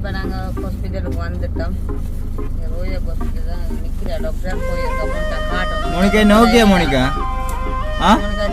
இப்போ நாங்கள் ஹாஸ்பிட்டலுக்கு வந்துட்டோம். ரோஜா ஹாஸ்பிட்டல் தான் நிற்கிற டாக்டர் போயிருக்க அமௌண்ட்டை காட்டும் மோனிகா ஓகே மோனிகா? ஆ? உனக்கு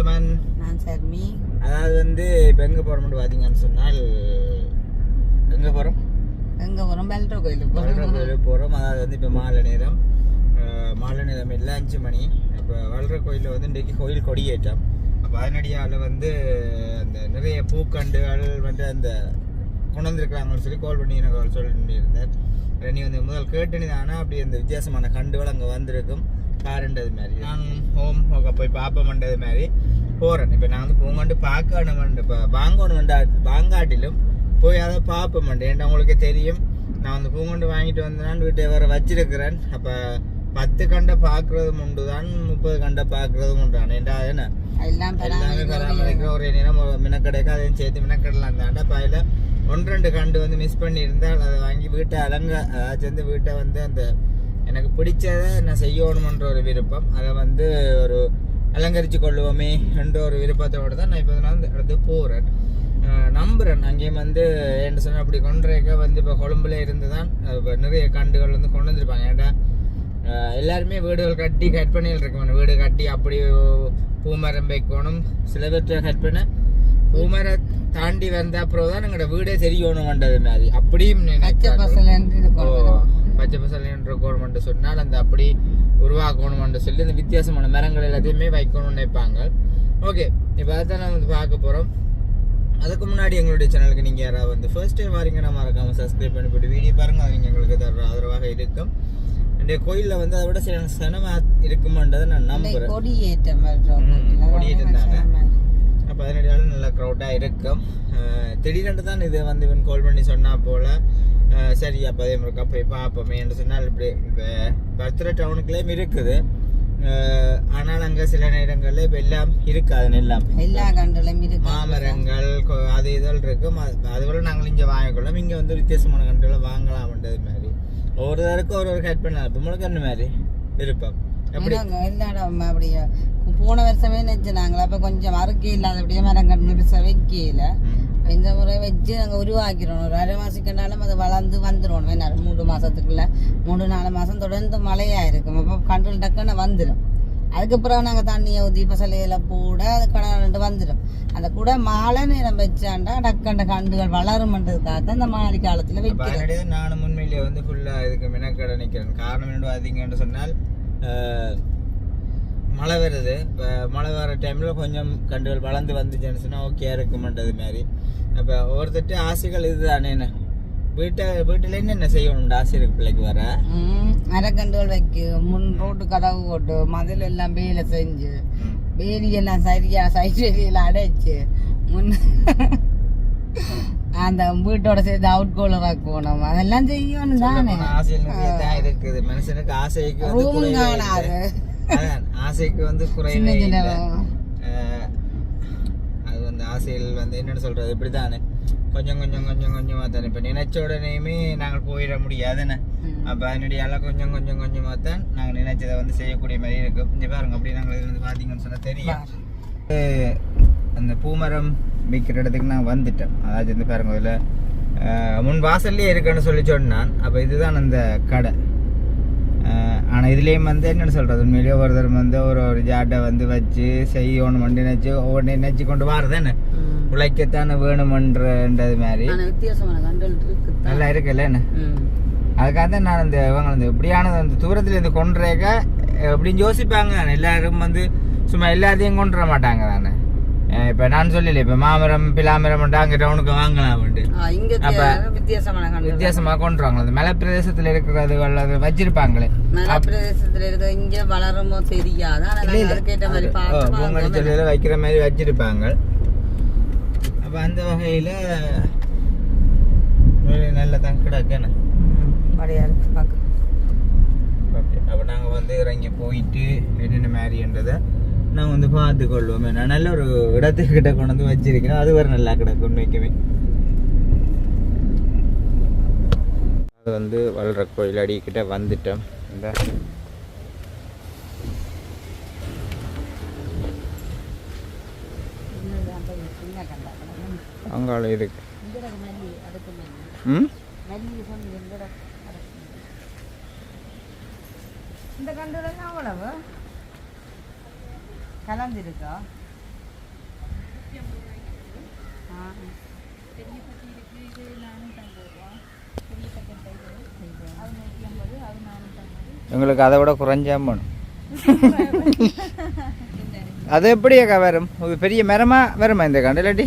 சுமன் நான் சர்மி. அதாவது வந்து இப்போ எங்கே போகிறோம்னு பார்த்தீங்கன்னு சொன்னால் எங்கே போகிறோம் எங்கே வரோம் பெல்ட்ரோ கோயிலுக்கு போகிறோம் கோயிலுக்கு போகிறோம் அதாவது வந்து இப்போ மாலை நேரம். மாலை நேரம் இல்லை அஞ்சு மணி. இப்போ வல்ற கோயிலில் வந்து இன்றைக்கு கோயில் கொடியேற்றம். அப்போ அதனடியால் வந்து அந்த நிறைய பூக்கண்டுகள் வந்து அந்த கொண்டு வந்திருக்கிறாங்கன்னு சொல்லி கால் பண்ணி எனக்கு சொல்லியிருந்தேன் நீ வந்து முதல் கேட்டு ஆனால் அப்படி அந்த வித்தியாசமான கண்டுகள் அங்கே வந்திருக்கும். பாருண்டது மாதிரி. நான் ஹோம் போய் பார்ப்போம்ன்றது மாதிரி போகிறேன் இப்போ நான் வந்து பூங்கொண்டு பார்க்கணும் இப்போ வாங்கணும் வாங்காட்டிலும் போய் அதை பார்ப்போம் ஏன்டா உங்களுக்கு தெரியும் நான் வந்து பூங்கொண்டு வாங்கிட்டு வந்தேன் வீட்டை வேற வச்சிருக்கிறேன். அப்போ பத்து கண்டை பார்க்கறதும் உண்டு தான் முப்பது கண்டை பார்க்கறதும் உண்டான் அது என்ன? எல்லாம் எல்லாமே பராமரிக்க பராமரிக்கிற ஒரு நேரம் மினக்கடைக்கு அதையும் சேர்த்து மினக்கடலாம் தாண்டா. பாயில் ஒன்று ரெண்டு கண்டு வந்து மிஸ் பண்ணியிருந்தால் அதை வாங்கி வீட்டை அலங்க அதாச்சும் வந்து வீட்டை வந்து அந்த எனக்கு பிடிச்சதை நான் செய்யணுமன்ற ஒரு விருப்பம். அதை வந்து ஒரு அலங்கரித்து கொள்ளுவோமே என்ற ஒரு விருப்பத்தோடு தான் நான் இப்போ நான் இடத்துக்கு போகிறேன் நம்புகிறேன் அங்கேயும் வந்து என்ன சொன்னால் அப்படி கொன்றேக்க வந்து இப்போ கொழும்புல இருந்து தான் இப்ப நிறைய கண்டுகள் வந்து கொண்டு வந்திருப்பாங்க. ஏன்டா எல்லாருமே வீடுகள் கட்டி கட் பண்ணிட்டு இருக்கணும் வீடு கட்டி அப்படி பூமரம் வைக்கணும். சில பேர்த்த கட் பண்ண பூமரை தாண்டி வந்த அப்புறம் தான் எங்களோட வீடே தெரியணும்ன்றது மாதிரி அப்படியும் பச்சை பச்சை பசல் என்ற கவர்மெண்ட் சொன்னால் அந்த அப்படி உருவாக்கணும்னு சொல்லி அந்த வித்தியாசமான மரங்கள் எல்லாத்தையுமே வைக்கணும்னு நினைப்பாங்க. ஓகே இப்போ அதான் நான் வந்து பார்க்க போகிறோம் அதுக்கு முன்னாடி எங்களுடைய சேனலுக்கு நீங்கள் யாராவது வந்து ஃபர்ஸ்ட் டைம் வரீங்கன்னா மறக்காமல் சப்ஸ்கிரைப் பண்ணி போட்டு வீடியோ பாருங்கள் அது நீங்கள் எங்களுக்கு தர ஆதரவாக இருக்கும். இந்த கோயிலில் வந்து அதை விட சில சனமாக இருக்குமான்றதை நான் நம்புகிறேன் கொடியேற்றம் கொடியேற்றம் தானே. க்ரௌடாக இருக்கும். திடீரென்று தான் இது வந்து இவன் கால் பண்ணி சொன்னா போல சரி அப்போ அதே மாதிரி போய் பார்ப்போமே என்று சொன்னால் இப்படி இப்போ பர்த்டே டவுனுக்குள்ளேயும் இருக்குது. ஆனால் அங்கே சில நேரங்களில் இப்போ எல்லாம் இருக்காது எல்லாம் எல்லா கண்டலும் இருக்கு. மாமரங்கள் அது இதெல்லாம் இருக்கும். அது- அதுபோல் நாங்கள் இங்கே வாங்கிக்கொள்ளோம் இங்கே வந்து வித்தியாசமான கண்டுகளை வாங்கலாம்ன்றது மாதிரி. ஒவ்வொருத்தருக்கும் ஒரு ஒரு ஹெட் பண்ணலாம். இப்போ உங்களுக்கு மாதிரி விருப்பம்? எல்லா இடம் அப்படியே போன வருஷமே நினைச்சுனாங்களா அப்ப கொஞ்சம் அறுக்கே இல்லாதபடியே மரம் கண்டு பெருசாக வைக்கல. ம். இந்த முறை வச்சு நாங்கள் உருவாக்கிறோம் ஒரு அரை மாசத்துக்குனாலும் அது வளர்ந்து வந்துடும் வேணா மூணு மாசத்துக்குள்ள. மூணு நாலு மாசம் தொடர்ந்து மழையா இருக்கும் அப்போ கண்ட்ரோல் டக்குன்னு வந்துடும் அதுக்கப்புறம் நாங்கள் தண்ணியை ஊற்றி பசலையில போட அது கடந்து வந்துடும் அந்த கூட மாலை நேரம் வச்சாண்டா டக்கண்ட கண்டுகள் வளருமன்றதுக்காக தான் இந்த மாறி காலத்துல அதனுடைய நானும் உண்மையிலேயே வந்து ஃபுல்லாக இதுக்கு மெனக்கடை நிற்கிறேன் காரணம் என்ன பார்த்தீங்கன்னு சொன்னால் மழை வருது. இப்போ மழை வர டைமில் கொஞ்சம் கண்டுகள் வளர்ந்து வந்துச்சுன்னு ஓகே இருக்குமன்றது மாதிரி. அப்போ ஒருத்தட்டு ஆசைகள் இதுதானே என்ன? வீட்டை வீட்டில் என்னென்ன செய்யணும் ஆசை இருக்கு பிள்ளைக்கு வர ம், மரக்கன்றுகள் வைக்கு முன் ரோட்டு கதவு போட்டு மதில் எல்லாம் வேலை செஞ்சு. வேலி எல்லாம் சரியா சைடு வேலியெல்லாம் அடைச்சு முன் அந்த வீட்டோட சேர்த்து அவுட் கோலராக போனோம். அதெல்லாம் செய்யணும் தானே. இருக்குது. மனுஷனுக்கு ஆசைக்கு ரூம் காணாது. ஆசைக்கு வந்து குறைவே இல்லை. அது வந்து ஆசைகள் வந்து என்னன்னு சொல்றது? இப்படிதானே கொஞ்சம் கொஞ்சம் கொஞ்சம் கொஞ்சமா தானே. இப்போ நினைச்ச உடனேயுமே நாங்கள் போயிட முடியாதுன்னு. அப்போ அதனுடைய கொஞ்சம் கொஞ்சம் கொஞ்சமாக தான் நாங்கள் நினைச்சதை வந்து செய்யக்கூடிய மாதிரி இருக்கும் இங்கே பாருங்க அப்படி நாங்கள் இது வந்து பார்த்தீங்கன்னு சொன்னால் தெரியும். அந்த பூமரம் விற்கிற இடத்துக்கு நான் வந்துட்டேன். அதாவது வந்து பாருங்க இதில் முன் வாசல்லே இருக்குன்னு சொல்லி சொன்னான். அப்போ இதுதான் அந்த கடை. ஆனால் இதுலேயும் வந்து என்னென்னு சொல்கிறது உண்மையிலேயே ஒருத்தர் வந்து ஒரு ஒரு ஜாட்டை வந்து வச்சு செய்யணும் நினைச்சு ஒவ்வொரு நினைச்சு கொண்டு வரதானே ம். உழைக்கத்தானே வேணுமன்றன்றது மாதிரி. நல்லா இருக்குல்ல என்ன? அதுக்காக தான் நான் இந்த இவங்க இந்த எப்படியானது அந்த தூரத்தில் இருந்து கொண்டுறேக்க எப்படின்னு யோசிப்பாங்க. எல்லாரும் வந்து சும்மா எல்லாத்தையும் கொண்டு வர மாட்டாங்க தானே? இப்ப நான் சொல்லல இப்ப மாமரம் பிலாமரம் அங்க டவுனுக்கு வாங்கலாம் அப்ப- வித்தியாசமா கொண்டு வாங்க அந்த மலை பிரதேசத்துல இருக்கிறது அல்லது வச்சிருப்பாங்களே மலை பிரதேசத்துல இருக்க இங்க வளருமோ தெரியாது நாங்க வாங்குவோம். சொல்லியில வைக்கிற மாதிரி வச்சிருப்பாங்க அப்ப அந்த வகையில நல்ல தான் பார்க்க அப்போ நாங்கள் வந்து இறங்கி போயிட்டு என்னென்ன மாதிரின்றதை நான் வந்து பார்த்து கொள்வோம் நான் நல்ல ஒரு இடத்துக்கிட்ட கொண்டு வந்து வச்சிருக்கேன் அது ஒரு நல்லா கிடக்கும் உண்மைக்குமே. அது வந்து வளர கோயில் அடிக்கிட்ட வந்துட்டோம். இந்த. சின்ன அவ்வளவு அங்காள இருக்கு எங்களுக்கு அதை விட குறைஞ்சா வேணும் அது எப்படி அக்கா வரும்? ஒரு பெரிய மரமா வருமா இந்த கண்டு இல்லாட்டி?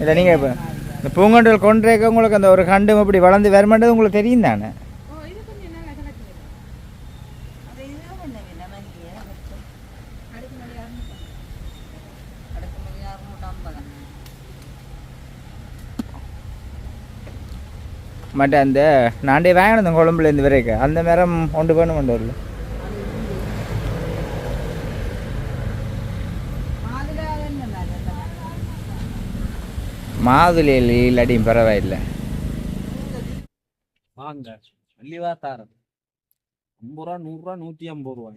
இல்லை நீங்கள் இப்போ இந்த பூங்கண்டுகள் கொண்டிருக்க உங்களுக்கு அந்த ஒரு கண்டு இப்படி வளர்ந்து வருமானது உங்களுக்கு தெரியும் தானே அது இதுவும் என்ன விலை மல்லியை அடுக்கு மல்லி அடுக்கு மல்லி அறுநூற்றி ஐம்பது மற்ற அந்த நாண்டே வாங்கினது கொழம்புல இருந்து வரைக்கும் அந்த மரம் ஒன்று வேணும் கொண்டு வரல. அதில் அது என்ன நல்ல மாதுளை இல்லாட்டியும் பரவாயில்லை. வாங்க மல்லிவா தாரம் ஐம்பது ரூபா நூறு ரூபா நூத்தி ஐம்பது ரூபா.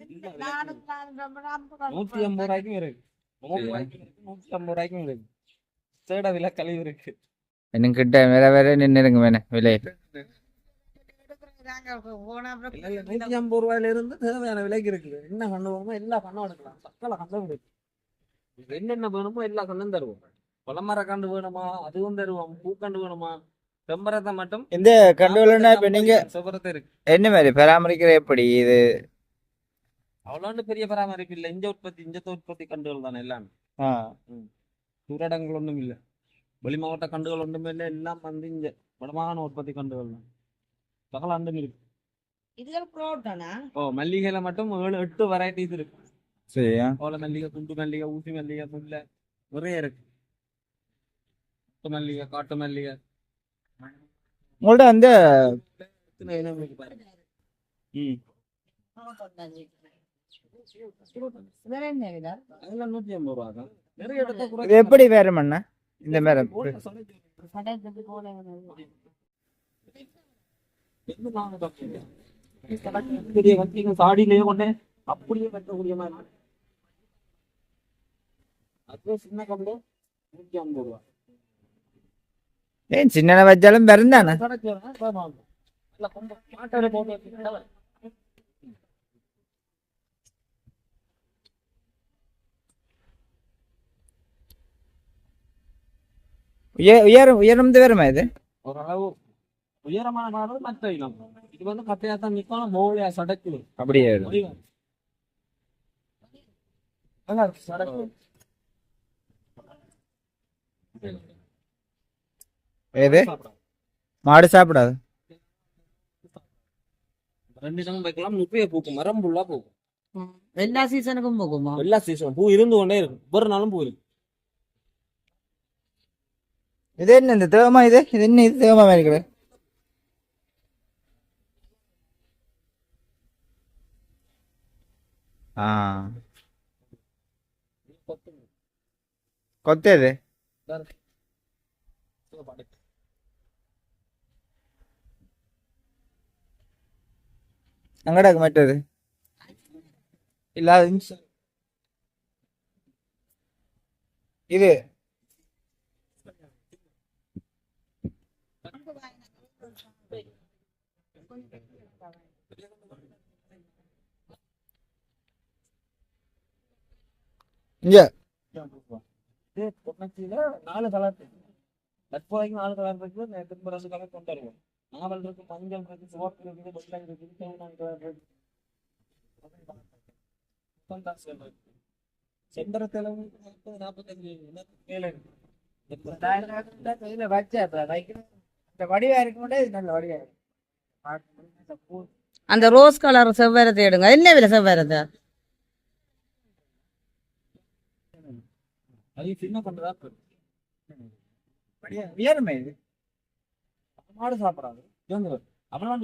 நூத்தி ஐம்பது ரூபாய்க்கும் இருக்கு. நூறு ரூபாய்க்கும் இருக்கு, நூத்தி ஐம்பது ரூபாய்க்கும் இருக்கு. சேட விலை கழிவு இருக்கு. இன்னும் கிட்ட வேற வேற நின்றுங்க வேணே விலை. நூத்தி ஐம்பது ரூபாயில இருந்து தேவையான விலைக்கு இருக்குது. என்ன கண்டு வேணுமோ எல்லா கண்ணும் எடுக்கலாம். சக்கல கண்ணும் உங்களுக்கு என்னென்ன வேணுமோ எல்லா கண்ணும் தருவோம். பழமர கண்டு வேணுமா அதுவும் தருவோம். பூக்கண்டு வேணுமா செம்பரத்தை மட்டும் இந்த கண்டுகளா இப்ப நீங்க செம்பரத்தை இருக்கு. என்ன மாதிரி பராமரிக்கிற எப்படி இது? அவ்வளோண்டு பெரிய பராமரிப்பு இல்லை. இஞ்ச உற்பத்தி இஞ்ச உற்பத்தி கண்டுகள் தானே எல்லாமே. சூரடங்கள் ஒன்றும் இல்லை. வெளி மாவட்ட கண்டுகள் ஒன்றுமே இல்லை எல்லாம் வந்து இங்க வடமாகாண உற்பத்தி கண்டுகள் தான். சகல அண்டும் இருக்கு புரோட்டனா ஓ மல்லிகையில மட்டும் ஏழு எட்டு வெரைட்டிஸ் இருக்கு. சரியா? ஓலை மல்லிகை குண்டு மல்லிகை ஊசி மல்லிகை முல்லை நிறைய இருக்கு. முத்து மல்லிகை காட்டு மல்லிகை. உங்கள்ட்ட அந்த ம். எப்படி வேற மண்ணா? இந்த வண்டிங்க சாடியிலேயே கொண்டே அப்படியே கட்டக்கூடிய மாதிரி. அதுவே சின்ன கம்பு நூற்றி ஐம்பது ரூபா ஏன் சின்ன வச்சாலும் பிறந்தானே கிடைக்கிறதா வேணும். இல்ல கொண்டு மாட்டாரு போட்டு வச்சுக்கிட்டா உயர் உயரம் உயரம் வருமா இது? ஓரளவு உயரமான மரம் மற்ற இனம். இது வந்து கட்டையா தான் நிக்கணும் மோழியா சடக்கு. அப்படியே. நல்லா இருக்கு, சடக்கு. ஏது. மாடு சாப்பிடாது. ரெண்டு இனமும் வைக்கலாம் முப்பைய பூக்கும் மரம் ஃபுல்லா பூக்கும். எல்லா சீசனுக்கும் போகுமா எல்லா சீசனும் பூ இருந்து கொண்டே இருக்கும். ஒவ்வொரு நாளும் பூ இருக்கு. இது என்ன இந்த தேவமா இது இது என்ன இது தேவமா மாதிரி இருக்குது ஆ கொத்து இது அங்கடா மற்றது இல்லாத இது இங்க நாலு கலர் தற்போதைக்கு நாலு கலர் இருக்கு திரும்ப ரெண்டு கலர் கொண்டு வருவோம் நாவல் இருக்கு மஞ்சள் இருக்கு சிவப்பு இருக்குது வெள்ளை இருக்குது செவனான் கலர் இருக்கு புத்தந்தாஸ் கலர் இருக்கு செம்பரத்துல முப்பது நாற்பத்தஞ்சு மேல இருக்கு. கையில வச்சேன் இப்ப இந்த வடிவா இருக்கும்போதே இது நல்ல வடிவா இருக்கு. அந்த ரோஸ் கலர் செவ்வரத்தை எடுங்க என்ன விலை செவ்வரத்தை மாடு சாப்பிடாது. அப்புறம்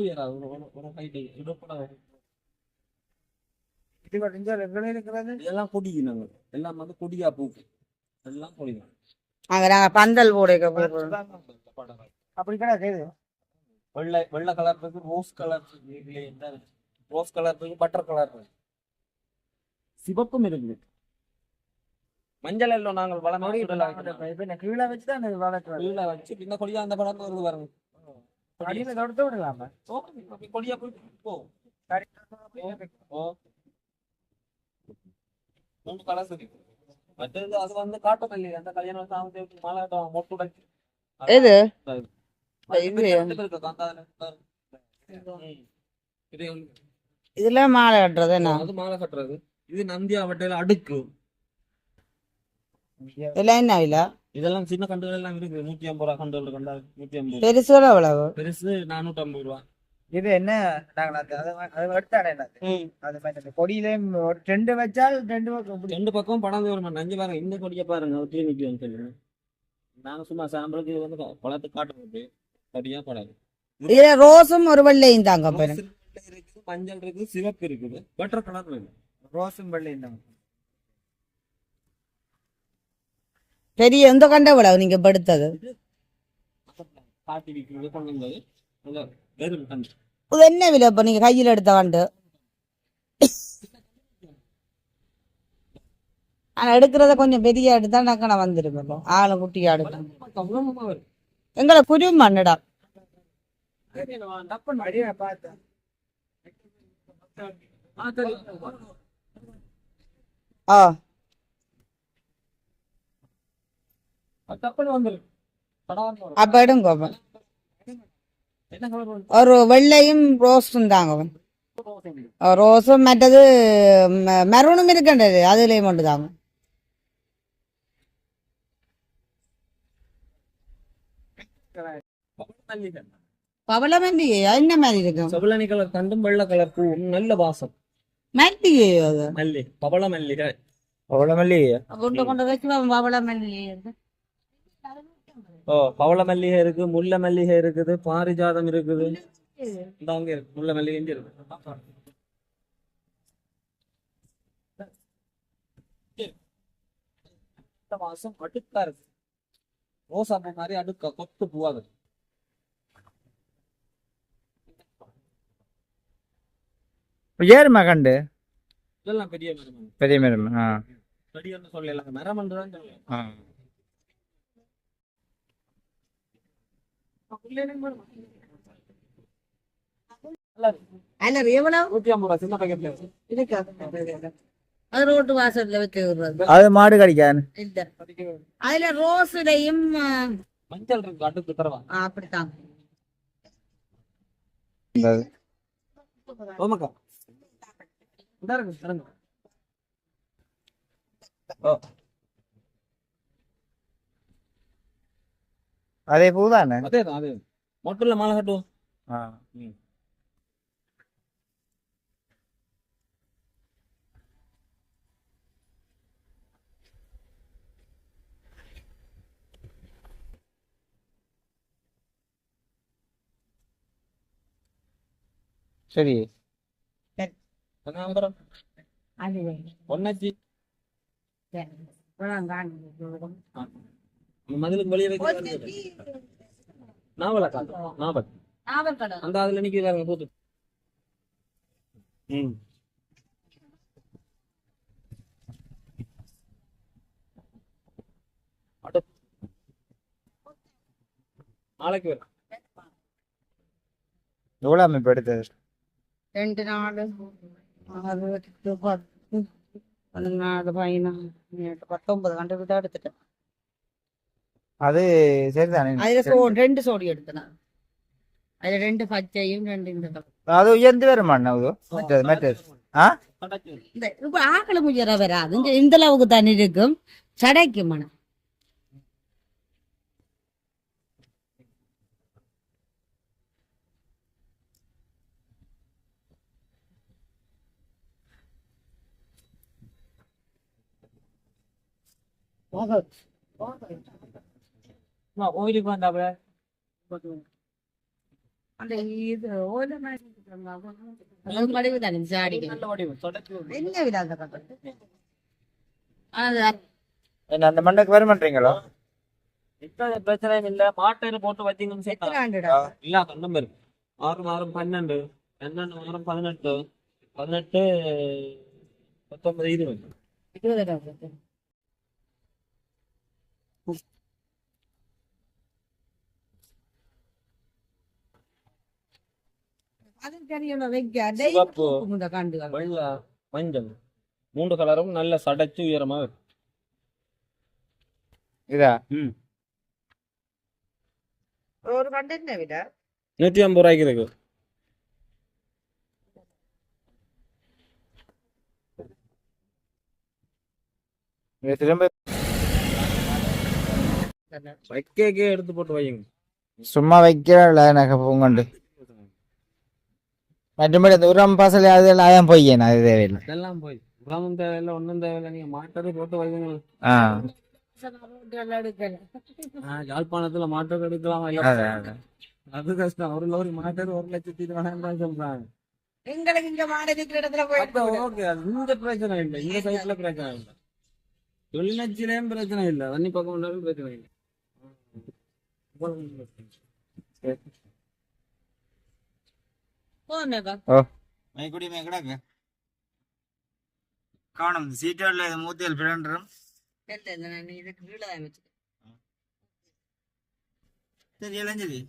இதெல்லாம் கொடி நாங்கள் எல்லாம் வந்து கொடியா பூக்கு. எல்லாம் கொடி அங்க நாங்க பந்தல் போடுறோம் அப்படி கிடையாது. வெள்ளை வெள்ளை கலர் இருக்கு ரோஸ் கலர் இருக்கு? ரோஸ் கலர் இருக்கு பட்டர் கலர் இருக்கு. சிவப்பும் இருக்குது மஞ்சள் எல்லாம் நாங்கள் இந்த கீழே வச்சுதான் இது வளர்க்குறது. கீழே வச்சு பின்ன கொடியா அந்த படம் வருது பாருங்க. அடியில தொடுத்து விடலாமா? கொடியா போயிட்டு போ. மூணு கலர்ஸ் இருக்கு. மற்றது அது வந்து காட்டும் இல்லையா அந்த கல்யாணம் கட்டுவாங்க, மொட்டு உடைச்சு இதுல மாலை கட்டுறது என்ன? அது மாலை கட்டுறது. இது நந்தியா வட்டையில அடுக்கு. இதெல்லாம் என்ன விலை? இதெல்லாம் சின்ன கண்டுகள் எல்லாம் இருக்கு. நூத்தி ஐம்பது ரூபா கண்டுகள் கண்டா நூத்தி ஐம்பது. பெருசு எவ்வளவு பெருசு நானூத்தி ஐம்பது ரூபா. இது என்ன? நாங்கள் அது அது அது மாதிரி கொடியிலேயும் ரெண்டு வச்சால் ரெண்டு பக்கம் ரெண்டு பக்கம் படம் வரும் நஞ்சு பாருங்க இந்த கொடியை பாருங்க அவர் கிளினிக் வந்து. சொல்லி நாங்க சும்மா சாம்பிளுக்கு இது வந்து குளத்து காட்டுறது. சரியா படாது. இதுல ரோஸும் ஒரு வெள்ளையும் தாங்க இருக்குது மஞ்சள் இருக்குது சிவப்பு இருக்குது. பட்டர் கலர் வேணும். ரோஸும் வெள்ளையும் தான் பெரிய எந்த கண்ட எவ்வளவு நீங்க படுத்தது. காட்டி விற்கிறது கொண்டு வந்தது. நல்ல வெறும் கண்டு இது என்ன விலை இப்ப நீங்க கையில எடுத்த கண்டு? ஆனா எடுக்கிறத கொஞ்சம் பெரிய எடுத்தா டக்குன வந்துருக்கும் ஆளு குட்டியா வரும் எங்களை குரு மண்ணுடா ஆ, சரி. ஆ ஒரு வெள்ளையும் ரோஸும் தாங்க ரோஸும் மற்றது மெரூனும் இருக்கின்றது அதுலேயும் மட்டும் தாங்க. மல்லிகை பவளமல்லிகையா என்ன மாதிரி இருக்கும் செவலனி கலர் கண்டும் வெள்ளை கலர் பூவும் நல்ல வாசம் மல்லிகை அது மல்லி பவள மல்லிகை அவ்வளோ மல்லி கொண்டு கொண்டு வச்சு பவளமல்லிகை ஓ பவள மல்லிகை இருக்கு முல்லை மல்லிகை இருக்குது பாரிஜாதம் இருக்குது இந்த அங்க இருக்கு முல்லை மல்லிகை இங்க இருக்கு இந்த மாசம் அடுக்கா இருக்கு ரோசா பூ மாதிரி அடுக்கா கொத்து பூவாது ஏறுமா கண்டு இதெல்லாம் பெரிய மரம் பெரிய மரம் ஆ. பெரியன்னு சொல்லலாம் மரம் தான் சொல்லலாம் ஆ. இல்ல அதுல ரோஸ்லயும் மஞ்சள் இருக்கு அடுக்கு தரவா அப்படித்தான். ஓமக்கா இந்த இருக்கு இறங்கு. அதே பூ தானே அதே தான் அதே மொட்டில் மாலை கட்டுவோம். ஆ. சரி நம்பரம் அது ஒன்னாச்சு வேணும். மதிலுக்கு வெளியே வைக்க நாவல அந்த அதுல நிக்கிறாங்க போட்டு ம் அடு நாளைக்கு வரும் எவ்வளோ அமைப்பு எடுத்தது ரெண்டு நாலு. எட்டு பத்து பதினாலு பதினாலு பத்தொன்பது கண்டு தான் எடுத்துட்டேன் அது சரிதானே? அதுல சோ ரெண்டு சோடி எடுத்தேன்? அதுல ரெண்டு பச்சையும் ரெண்டு இந்த. அது உயர்ந்து வருமா அண்ணா இது? மற்றது மற்றது. ஆ? இப்ப ஆக்களை முயற வராது இந்த அளவுக்கு தண்ணி இருக்கும் சடைக்கும் மனம் கோயிலுக்கு வந்தாப்புல அந்த இது ஓலை மடிவு தானே சடைச்சு என்ன விட அந்த அந்த மண்ணுக்கு வர மாட்டீங்களோ இப்ப பிரச்சனையும் இல்ல மாட்டையில போட்டு வச்சீங்கன்னு இல்ல கண்ணம் பேரு. ஆறு மாதம் பன்னெண்டு. பன்னெண்டு மாதம் பதினெட்டு. பதினெட்டு பத்தொன்பது இருபது. இருபதுடா அது தெரியும் வைக்க சிவப்பு. வெள்ளை மஞ்சள். மூன்று கலரும் நல்ல சடைச்சு உயரமா இருக்கு. இதா? ம். ஒரு கண்டு என்ன விட? நூற்றி ஐம்பது ரூபாய்க்கு இருக்கு. திரும்ப வைக்கே எடுத்து போட்டு வையுங்க. சும்மா வைக்கல எனக்கு பூங்கண்டு. மற்றபடி அந்த உரம் பசல் அதெல்லாம் அதான் பொய்யேன் அது தேவையில்லை. இதெல்லாம் போய். உரமும் தேவையில்லை ஒன்றும் தேவையில்லை. நீங்க மாட்டது போட்டு வைங்க ஆ. யாழ்ப்பாணத்துல மாட்டது எடுக்கலாம் அது கஷ்டம். ஒரு லோரி மாட்டது ஒரு லட்சத்தி இருபதாயிரம் சொல்றாங்க. எங்களுக்கு இங்க மாடு இருக்கிற இடத்துல ஓகே அது இந்த பிரச்சனை இல்லை. இந்த சைட்ல பிரச்சனை இல்லை. தொழிற்சிலையும் பிரச்சனை இல்லை. தண்ணி பக்கம் பிரச்சனை இல்லை. இதுக்கு கீழே அமைச்சு சரி இளைஞரி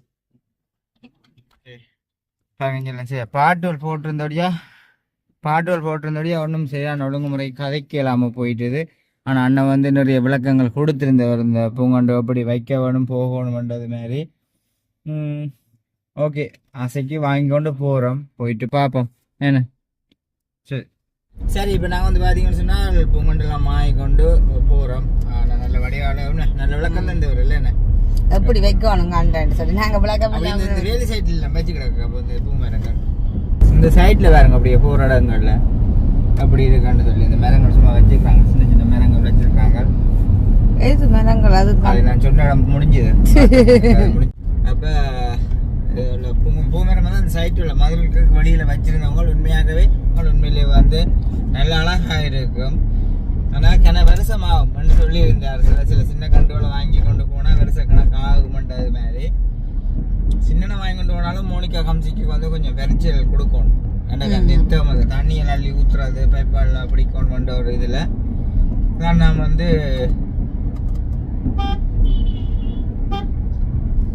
பதினஞ்செல்லாம் சரி. பாட்டுவல் போட்டிருந்தோடியா? பாட்டுவல் போட்டிருந்தோடியா? ஒன்றும் சரியான ஒழுங்குமுறை கதைக்கு இல்லாமல் போயிட்டுது. ஆனால் அண்ணன் வந்து நிறைய விளக்கங்கள் கொடுத்துருந்தவர் இந்த பூங்கண்டு எப்படி வைக்க வேணும் போகணுமன்றது மாதிரி. ஓகே ஆசைக்கு வாங்கி கொண்டு போகிறோம் போயிட்டு பார்ப்போம் என்ன சரி சரி இப்போ நாங்கள் வந்து பார்த்தீங்கன்னு சொன்னால் பூங்கண்டெல்லாம் வாங்கி கொண்டு போகிறோம் நல்ல வடிவான நல்ல விளக்கம் தந்தவர் இல்லை என்ன எப்படி வைக்கணும் கண்டான்னு சொல்லி நாங்க விளக்கம் இந்த- இந்த வேலி சைட்ல வச்சு கிடக்கு அப்போ இந்த பூ மரங்கள் இந்த சைட்ல பாருங்க அப்படியே போற இடங்கள்ல அப்படி இருக்கான்னு சொல்லி இந்த மரங்கள் சும்மா வச்சிருக்காங்க சின்ன சின்ன மரங்கள் வச்சிருக்காங்க எது மரங்கள் அது அது நான் சொன்ன இடம் முடிஞ்சது அப்ப இதுல பூ பூ மரம் வந்து அந்த சைட்டு உள்ள மதுரைக்கு வழியில வச்சிருந்தவங்க உண்மையாகவே அவங்க உண்மையிலேயே வந்து நல்ல அழகா இருக்கும். ஆனா கன வருஷம் ஆகும்னு சொல்லி இருந்தார் சில சில சின்ன கண்டுகளை வாங்கி கொண்டு போனா வருஷ கணக்கு ஆகும்ன்றது மாதிரி. சின்ன வாங்கி கொண்டு போனாலும் மோனிகா கம்சிக்கு வந்து கொஞ்சம் விரைச்சல் கொடுக்கணும். எனக்கு நித்தம் அந்த தண்ணியை அள்ளி ஊத்துறது பைப்பால் பிடிக்கணும்ன்ற ஒரு இதுல. தான் நான் வந்து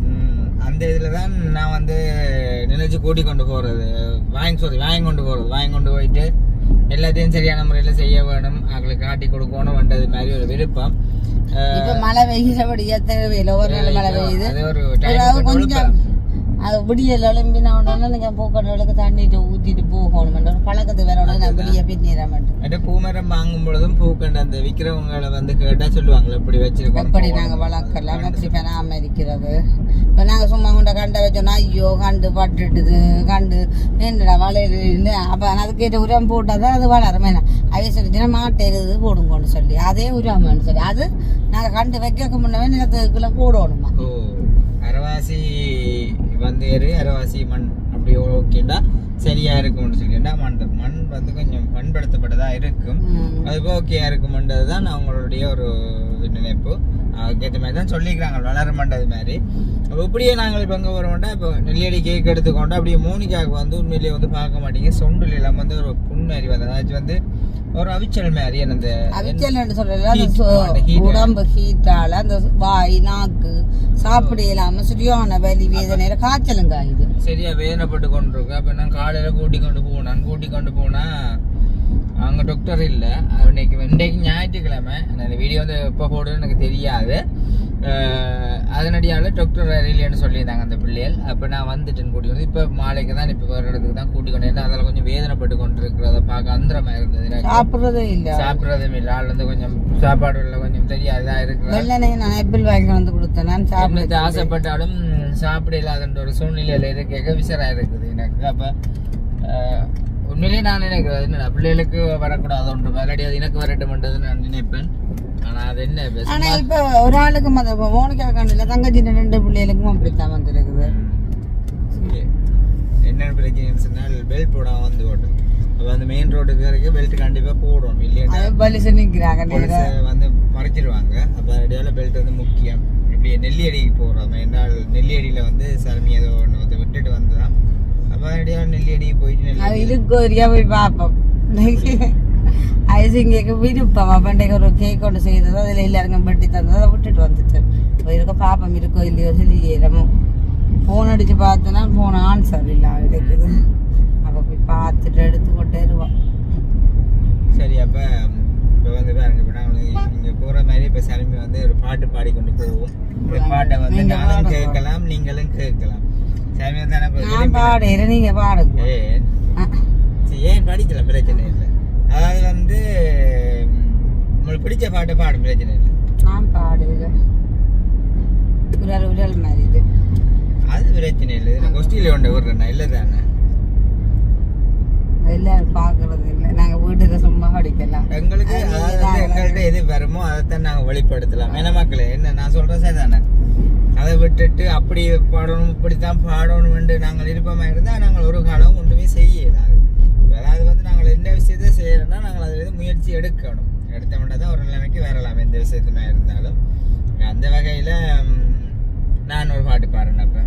ம், அந்த இதில் தான் நான் வந்து நினைச்சு கூட்டி கொண்டு போகிறது வாங்கி சொல்லி வாங்கி கொண்டு போகிறது வாங்கி கொண்டு போயிட்டு எல்லாத்தையும் சரியான முறையில் செய்ய வேணும். அவங்களுக்கு காட்டி கொடுக்கணும்ன்றது மாதிரி ஒரு விருப்பம். மழை பெய்கிறபடியா தேவையில்லை. ஒரு மழை பெய்யுது. அது ஒரு அதாவது டைம் கொஞ்சம் அது விடியல் எழும்பின உடனே நீங்க பூக்கடலுக்கு தண்ணிட்டு ஊத்திட்டு போகணும் ஒரு பழக்கத்துக்கு வேற உடனே நான் விடிய பின்னிட மாட்டேன் அந்த பூமரம் வாங்கும் பொழுதும் பூக்கண்ட அந்த விற்கிறவங்களை வந்து கேட்டா சொல்லுவாங்களே இப்படி வச்சிருக்கோம் எப்படி நாங்க வளர்க்கலாம் எப்படி பெணாம இருக்கிறது இப்ப நாங்க சும்மா கொண்ட கண்டை வச்சோம்னா ஐயோ கண்டு பட்டுடுது கண்டு என்னடா வளையுது அப்ப அதுக்கேற்ற உரம் போட்டாதான் அது வளரும். என்ன அதே சொல்லிச்சுன்னா மாட்டை இருக்குது போடுங்கன்னு சொல்லி. அதே உரம்னு சொல்லி. அது நாங்க கண்டு வைக்க முன்னவே நிலத்துக்குள்ள போடணுமா? அரவாசி வந்து ஏறு அரவாசி மண் அப்படி ஓகேண்டா சரியா இருக்கும்னு சொல்லிட்டா மண் மண் வந்து கொஞ்சம் பண்படுத்தப்பட்டதா இருக்கும். அதுக்கு ஓகேயா இருக்கும்ன்றது தான் அவங்களுடைய ஒரு நினைப்பு அதுக்கேற்ற மாதிரி தான் சொல்லிக்கிறாங்க வளருமன்றது மாதிரி. அப்போ இப்படியே நாங்கள் இப்போ எங்கே வரோம்னா இப்போ நெல்லியடி கேக் எடுத்துக்கொண்டு அப்படியே மோனிகாவுக்கு வந்து உண்மையிலேயே வந்து பார்க்க மாட்டீங்க. சொண்டில் எல்லாம் வந்து ஒரு புண்ணறிவு அதாச்சும் வந்து ஒரு அவிச்சல் மாதிரி அந்த அவிச்சல்னு சொல்லல அந்த Heat, சு- அந்த heat. உடம்பு ஹீட்டால அந்த வாய் நாக்கு சாப்பிட இல்லாம சரியான வலி வேதனையில காய்ச்சலும் காயுது சரியா வேதனைப்பட்டு கொண்டு இருக்கு அப்ப நான் காலையில கூட்டி கொண்டு போனான் கூட்டி கொண்டு போனா அங்க டாக்டர் இல்ல. இன்னைக்கு இன்னைக்கு ஞாயிற்றுக்கிழமை. அந்த வீடியோ வந்து எப்போ போடுன்னு எனக்கு தெரியாது. அதனடியால் டாக்டர் இல்லைன்னு சொல்லியிருந்தாங்க அந்த பிள்ளைகள். அப்போ நான் வந்துட்டேன் வந்து இப்போ மாலைக்கு தான் இப்போ வேறு இடத்துக்கு தான் கூட்டி கொண்டு வந்து அதில் கொஞ்சம் வேதனைப்பட்டு கொண்டு இருக்கிறத பார்க்க அந்தரமாக இருந்தது. சாப்பிடுறதே இல்ல. சாப்பிட்றதும் இல்லை. ஆள் வந்து கொஞ்சம் சாப்பாடு இல்லை கொஞ்சம் தெரியாதா வெள்ளனையும் நான் ஆப்பிள் வாங்கி வந்து கொடுத்தேன். நான் சாப்பிட்டு சாப்பிட்டு ஆசைப்பட்டாலும் சாப்பிட இல்லாதன்ற ஒரு சூழ்நிலையில இருக்க விசரா இருக்குது எனக்கு. அப்ப உண்மையிலேயே நான் நினைக்கிறேன். பிள்ளைகளுக்கு வரக்கூடாது ஒன்று வரடி அது எனக்கு வரட்டும்ன்றது நான் நினைப்பேன். ஆனா அது இப்ப ஒரு ஆளுக்கு மத மோனிகா காண்டில தங்கச்சி ரெண்டு பிள்ளைகளுக்கும் அப்படித்தான் வந்திருக்குது. என்ன பிரச்சனைன்னு சொன்னால் பெல்ட் போடாம வந்து ஓட்டும் அப்போ அந்த மெயின் ரோட்டுக்கு வரைக்கும் பெல்ட் கண்டிப்பா போடணும் இல்லையா? அது பலிசு வந்து மறைச்சிடுவாங்க அப்போ இடையில பெல்ட் வந்து முக்கியம். இப்படி நெல்லியடிக்கு போகிறோம் என்னால் நெல்லியடியில் வந்து சரமி ஏதோ ஒன்று வந்து விட்டுட்டு வந்துதான் அப்போ இடையில நெல்லியடிக்கு போயிட்டு அது நெல்லியடி இதுக்கு போய் பார்ப்போம். ஐசிங்கக்கு விருப்பம் அப்பண்டைக்கு ஒரு கேக் ஒன்று செய்தது அதில் எல்லாருக்கும் பட்டி தந்தது அதை விட்டுட்டு வந்துட்டு போயிருக்க பாப்பம் இருக்கோ இல்லையோ சொல்லி ஏறமும் ஃபோன் அடிச்சு பார்த்தோன்னா ஃபோன் ஆன்சர் இல்லை இருக்குது அப்போ போய் பார்த்துட்டு எடுத்து கொண்டே இருவோம் சரி அப்போ இப்போ வந்து பாருங்க இப்போ நாங்கள் இங்கே போகிற மாதிரி இப்போ சரமி வந்து ஒரு பாட்டு பாடிக்கொண்டு போவோம். இந்த பாட்டை வந்து நானும். கேட்கலாம் நீங்களும் கேட்கலாம். இப்ப நான் விரும்பி- பாடுறேன் நீங்க பாடுங்க. ஏன் படிக்கலாம் பிரச்சனை இல்லை. அதாவது வந்து உங்களுக்கு பிடிச்ச பாட்டை பாடும் பிரச்சனை இல்லை. நான் பாடுவேன். உரல் உரல் மாதிரி இது. அது பிரச்சனை இல்லை. நான் கொஸ்டியில் கொண்டு விடுறேன் இல்லை தானே? எல்லாரும் பார்க்கறது இல்லை. நாங்கள் வீட்டுக்கு சும்மா படிக்கலாம். எங்களுக்கு அது அதாவது எங்கள்கிட்ட எது வருமோ அதைத்தான் நாங்கள் வெளிப்படுத்தலாம். ஏன்னா மக்களே என்ன நான் சொல்கிறேன் சரி தானே அதை விட்டுட்டு அப்படி பாடணும் இப்படித்தான் பாடணும்னு நாங்கள் விருப்பமாக இருந்தால் நாங்கள் ஒரு காலம் ஒன்றுமே வந்து நாங்கள் எந்த விஷயத்தை செய்யறோம்னா நாங்கள் அதில் இருந்து முயற்சி எடுக்கணும். எடுத்த மட்டும் தான் ஒரு நிலைமைக்கு வரலாம் எந்த விஷயத்துமே இருந்தாலும். அந்த வகையில் நான் ஒரு பாட்டு பாடுறேன் அப்போ.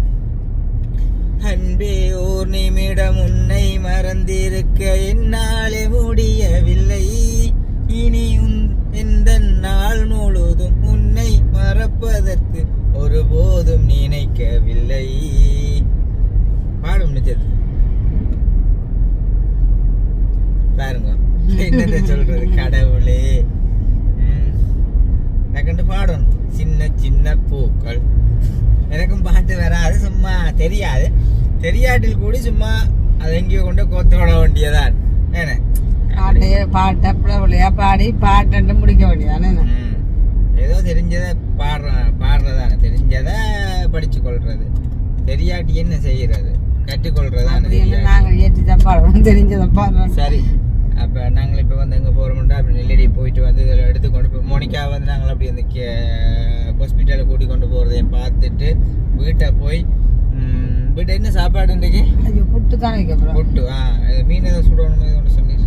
அன்பே ஓர் நிமிடம் உன்னை மறந்திருக்க என்னாலே முடியவில்லை. இனி உன் எந்த நாள் முழுதும் உன்னை மறப்பதற்கு ஒருபோதும் நினைக்கவில்லை. பாடும் நிச்சயது பாருங்க என்னத்த சொல்றது? கடவுளே. ம். டக்குன்னு பாடணும். சின்ன சின்ன பூக்கள். எனக்கும் பாட்டு வராது சும்மா தெரியாது. தெரியாட்டில் கூடி சும்மா அதை எங்கேயோ கொண்டு கோத்து விட வேண்டியதான் ஏன? பாட்டு பாட்டை பிள்ளையா பாடி பாட்டு முடிக்க வேண்டியதானே. ஏதோ தெரிஞ்சதை பாடுற பாடுறதானே. தெரிஞ்சதை படிச்சு கொள்றது தெரியாட்டி என்ன செய்யறது கற்றுக்கொள்றதானே நாங்கள் ஏற்றி தான் பாடுவோம் தெரிஞ்சதை பாடுறோம். சரி. அப்போ நாங்கள் இப்போ வந்து எங்கே போகிறோம்னா அப்படி நெல்லடி போயிட்டு வந்து இதில் எடுத்துக்கொண்டு இப்போ மோனிகா வந்து நாங்கள் அப்படி அந்த ஹாஸ்பிட்டலில் கூட்டி கொண்டு போகிறதையும் பார்த்துட்டு வீட்டை போய் வீட்டை என்ன சாப்பாடு இன்றைக்கு? புட்டு தானே புட்டு ஆ மீன் ஏதோ சுடணும் ஒன்று சொன்னீங்க.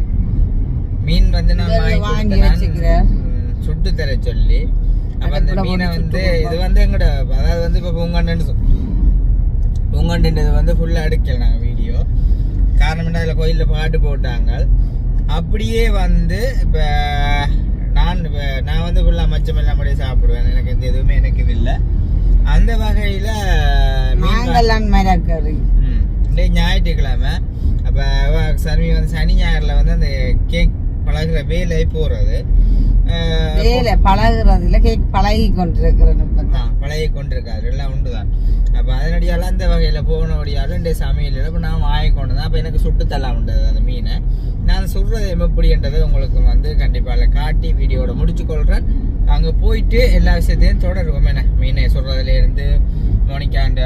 மீன் வந்து நான் வாங்கி. வச்சுக்கிறேன். சுட்டு தர சொல்லி. அப்போ அந்த மீனை வந்து இது வந்து எங்கட அதாவது வந்து இப்போ பூங்காண்டு பூங்காண்டுன்றது வந்து ஃபுல்லாக எடுக்கல நாங்கள் வீடியோ. காரணம் என்ன? அதில் கோயிலில் பாட்டு போட்டாங்க. அப்படியே வந்து இப்போ நான் இப்ப நான் வந்து ஃபுல்லாக மச்சம் எல்லாம் அப்படியே சாப்பிடுவேன். எனக்கு எந்த எதுவுமே எனக்கு இது இல்லை. அந்த வகையில் நாங்கள்லாம். இன்னைக்கு ஞாயிற்றுக்கிழமை. அப்போ சனி வந்து சனி ஞாயிறில் வந்து அந்த கேக் பழகுற வேலை போகிறது வேலை பழகுறதுல கேக் பழகி கொண்டிருக்கிறேன். பழகி கொண்டிருக்காரு. எல்லாம் உண்டு தான் அப்போ அதனடியால் அந்த வகையில் போனபடியாலும் இந்த சமையல் இப்போ நான் வாங்கி கொண்டு தான் அப்போ எனக்கு சுட்டு தரலாம் உண்டது அந்த மீனை. நான் சுடுறது எப்படின்றது உங்களுக்கு வந்து கண்டிப்பாக காட்டி வீடியோட முடிச்சு கொள்கிறேன் அங்கே போயிட்டு எல்லா விஷயத்தையும் தொடருவோம். என்ன? மீனை சுடுறதுலேருந்து மோனிக்காண்ட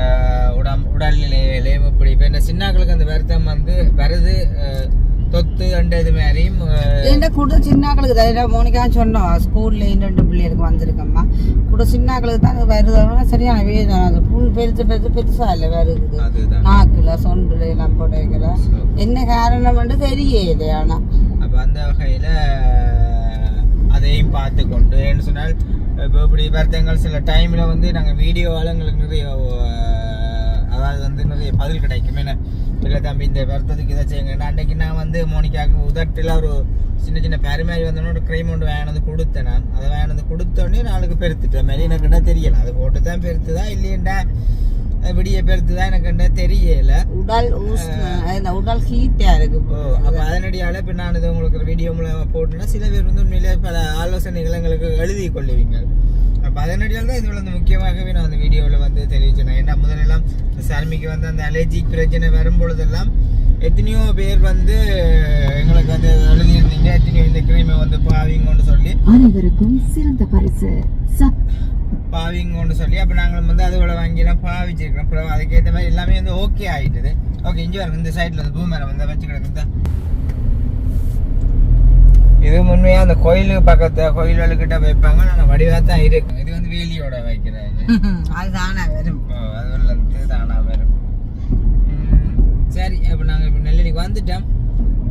உடம் உடல்நிலையிலையும் இப்படி இப்போ இந்த சின்னாக்களுக்கு அந்த வருத்தம் வந்து வருது. இது அஹ், என்கிட்ட கூட சின்னாக்களுக்கு தான் மோனிகா சொன்னோம் ஸ்கூல்ல ரெண்டு பிள்ளைகளுக்கு வந்திருக்கம்மா? கூட சின்னாக்களுக்கு தான் அது வருது. அதனால சரியான வேதனை அது புல் பெருத்து பெருத்து பெருசா இல்லை வருது அதுதான். நாக்குல சொண்டுல எல்லாம் போடைக்கல என்ன காரணம் வந்து தெரியல ஆனா. அப்போ அந்த வகையில் அதையும் பார்த்து கொண்டு என்ன சொன்னால் இப்போ இப்படி வருத்தங்கள் சில டைமில் வந்து நாங்கள் வீடியோவால் எங்களுக்கு நிறைய அதாவது வந்து நிறைய பதில் கிடைக்கும். என்ன? இல்லை தம்பி இந்த வருத்தத்துக்கு இதை செய்யுங்க. அன்றைக்கு நான் வந்து மோனிக்காவுக்கு உதட்டில் ஒரு சின்ன சின்ன பெருமாரி வந்தோடனே ஒரு க்ரைம் ஒன்று வாங்கினது கொடுத்தேன் நான். அதை வாங்கினது கொடுத்தோடனே நாளுக்கு பெருத்துட்டேன். மாதிரி எனக்கு என்ன தெரியல. அது போட்டு தான் பெருத்துதான் இல்லையண்டா? விடிய பெருத்து தான் எனக்கு என்ன தெரியல. உடல் உடல் ஹீட்டா இருக்கு அப்போ அதனடியால் இப்போ நான் இது உங்களுக்கு வீடியோ மூலமாக போட்டேன்னா சில பேர் வந்து உண்மையிலே பல ஆலோசனைகள் எங்களுக்கு எழுதி கொள்ளுவீங்க. அப்போ அதனடியால் தான் இது வந்து முக்கியமாகவே நான் அந்த வீடியோவில் வந்து தெரிவிச்சேன். ஏன்னா முதலெல்லாம் இந்த சருமிக்கு வந்து அந்த அலர்ஜிக் பிரச்சனை வரும்பொழுதெல்லாம் எத்தனையோ பேர் வந்து எங்களுக்கு வந்து எழுதியிருந்தீங்க. எத்தனையோ இந்த கிரீமை வந்து பாவிங்கன்னு சொல்லி. அனைவருக்கும் சிறந்த பரிசு. பாவிங்கன்னு சொல்லி அப்போ நாங்கள் வந்து அதுகளை வாங்கிலாம் பாவிச்சிருக்கிறோம். அப்புறம் அதுக்கேற்ற மாதிரி எல்லாமே வந்து ஓகே ஆகிட்டுது ஓகே இங்கே வரும் இந்த சைடில் வந்து பூமரம் வந்து வச்சு கிடக்குதா. இது உண்மையாக அந்த கோயிலுக்கு பக்கத்து கோயில்களுக்கிட்ட வைப்பாங்க. நான் வடிவாக தான் இருக்கு. இது வந்து வேலியோட வைக்கிறாங்க. அதுதானே வரும் ஓ, அதுல இருந்து தானா வரும் சரி அப்போ நாங்கள் இப்போ நெல்லடிக்கு வந்துட்டோம்.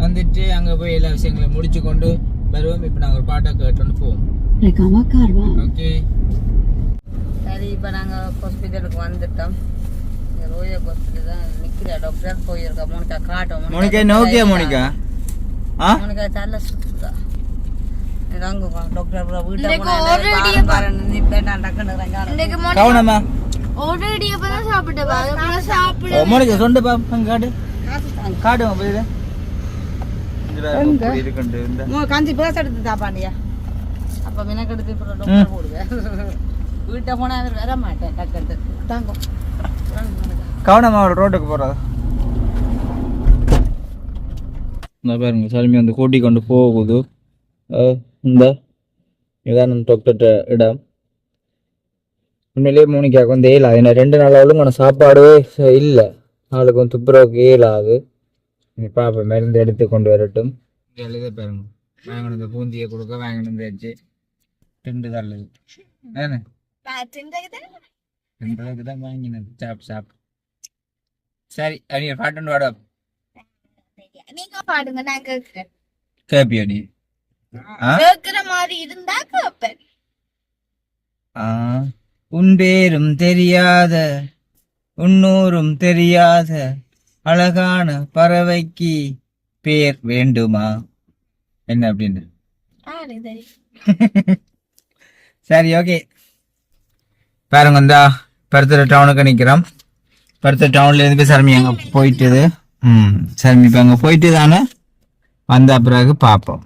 வந்துட்டு அங்கே போய் எல்லா விஷயங்களையும் முடிச்சு கொண்டு வருவோம். இப்போ நாங்கள் ஒரு பாட்டை கேட்டோன்னு போவோம். ஓகே இப்போ நாங்கள் ஹாஸ்பிட்டலுக்கு வந்துட்டோம். ரோயா ஹாஸ்பிட்டல் தான் நிற்கிற டாக்டர் போயிருக்கா. மோனிகா காட்டும். Monica okay Monica? ஆ? மோனிகா தலை சுத்துதா. டாக்டர் வீட்டை நான் டக்குன்னு தான் சாப்பிட்டேன் அதுக்கப்புறம் சாப்பிட மோனிகா சொண்டு பா அங்க காடு கஞ்சி பேச எடுத்து தாப்பாண்டியா அப்ப மினக்கெடுத்து இப்போ டாக்டர் போடுவேன். வீட்டை போனா அவர் வர மாட்டேன் டக்குன்னு தாங்க. கவனமா ஒரு ரோட்டுக்கு போறதா இந்த பாருங்க சல்மி வந்து கூட்டி கொண்டு போகுது. இந்த இதான் டாக்டர் இடம். உண்மையிலேயே மோனிக்காவுக்கு வந்து ஏழாது. ஏன்னா ரெண்டு நாள் ஒழுங்கான சாப்பாடே இல்லை. நாளுக்கு வந்து துப்புரவுக்கு ஏழாது. நீ பாப்பா மருந்து எடுத்து கொண்டு வரட்டும். எழுத பாருங்க. வாங்கினது பூந்தியை கொடுக்க வாங்கினது வச்சு திண்டு தள்ளுது ஏன்னு ரெண்டு தான் வாங்கினது சாப் சாப் சரி நீங்க பாட்டு வாடா நீங்க பாடுங்க நான் கேட்கிறேன் கேப்பியா நீ ஆ? கேட்கிற மாதிரி இருந்தா கேட்பேன் ஆ, உன் பேரும் தெரியாத உன்னூரும் தெரியாத அழகான பறவைக்கு பேர் வேண்டுமா? என்ன அப்படின்னு சரி. ஓகே பாருங்க இந்தா பருத்தர டவுனுக்கு நிற்கிறோம் பருத்தர டவுன்லேருந்து போய் சரமி அங்கே போயிட்டுது. ம் சரமி இப்போ அங்கே போயிட்டு தானே வந்த பிறகு பார்ப்போம்